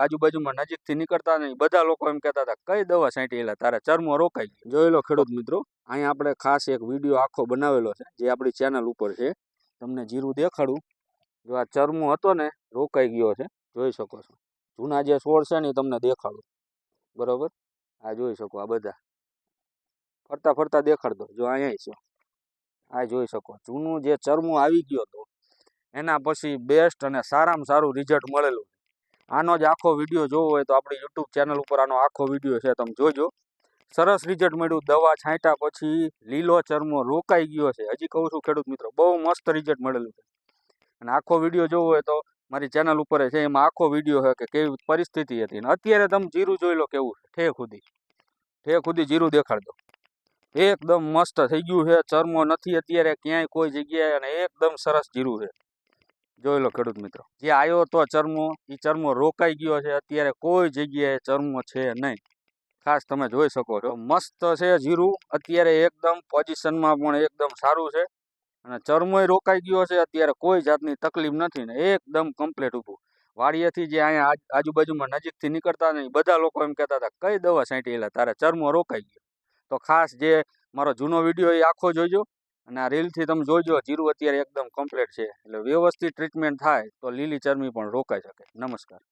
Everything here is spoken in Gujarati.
આજુબાજુમાં નજીકથી નીકળતા નહીં. બધા લોકો એમ કહેતા હતા, કઈ દવા છાંટી એલા, તારા ચર્મો રોકાઈ ગયો. જોઈ લો ખેડૂત મિત્રો અહીંયા આપણે ખાસ એક વીડિયો આખો બનાવેલો છે, જે આપણી ચેનલ ઉપર છે. તમને જીરું દેખાડું. જો આ ચરમો હતો ને, રોકાઈ ગયો છે. જોઈ શકો છો. જૂના જે છોડ છે ને, એ તમને દેખાડું. બરોબર? આ જોઈ શકો આ બધા. ફરતા ફરતા દેખાડતો. જો અહીંયા છે. આ જોઈ શકો. જૂનું જે ચરમો આવી ગયો હતો એના પછી બેસ્ટ અને સારામાં સારું રિઝલ્ટ મળેલું આનો જ આખો વીડિયો જોવો હોય તો આપણી યુટ્યુબ ચેનલ ઉપર આનો આખો વીડિયો છે, તમે જોજો. સરસ રિઝલ્ટ મળ્યું. દવા છાંટ્યા પછી લીલો ચરમો રોકાઈ ગયો છે. હજી કહું છું ખેડૂત મિત્રો, બહુ મસ્ત રિઝલ્ટ મળેલું છે. અને આખો વીડિયો જોવો હોય તો મારી ચેનલ ઉપર છે, એમાં આખો વીડિયો છે કે કેવી પરિસ્થિતિ હતી. અને અત્યારે તમે જીરું જોઈ લો કેવું ઠેક સુધી. ઠેક સુધી જીરું દેખાડ દો એકદમ મસ્ત થઈ ગયું છે. ચરમો નથી અત્યારે ક્યાંય કોઈ જગ્યાએ અને એકદમ સરસ જીરું છે. જોઈ લો ખેડૂત મિત્રો. જે આવ્યો તો ચરમો એ ચરમો રોકાઈ ગયો છે. અત્યારે કોઈ જગ્યાએ ચરમો છે નહીં. ખાસ તમે જોઈ શકો છો. મસ્ત છે જીરું. અત્યારે એકદમ પોઝિશનમાં પણ એકદમ સારું છે. અને ચરમોય રોકાઈ ગયો છે. અત્યારે કોઈ જાતની તકલીફ નથી ને. એકદમ કમ્પ્લીટ ઊભું. વાડીએથી જે અહીંયા આજ- આજુબાજુમાં નજીકથી નીકળતા નહીં બધા લોકો એમ કહેતા હતા, કઈ દવા છાંટી એટલે તારે ચરમો રોકાઈ ગયો. તો ખાસ જે મારો જૂનો વીડિયો એ આખો જોઈજો અને આ રીલથી તમે જોઈજો જીરું અત્યારે એકદમ કમ્પ્લીટ છે. એટલે વ્યવસ્થિત ટ્રીટમેન્ટ થાય તો લીલી ચરમી પણ રોકાઈ શકે. નમસ્કાર.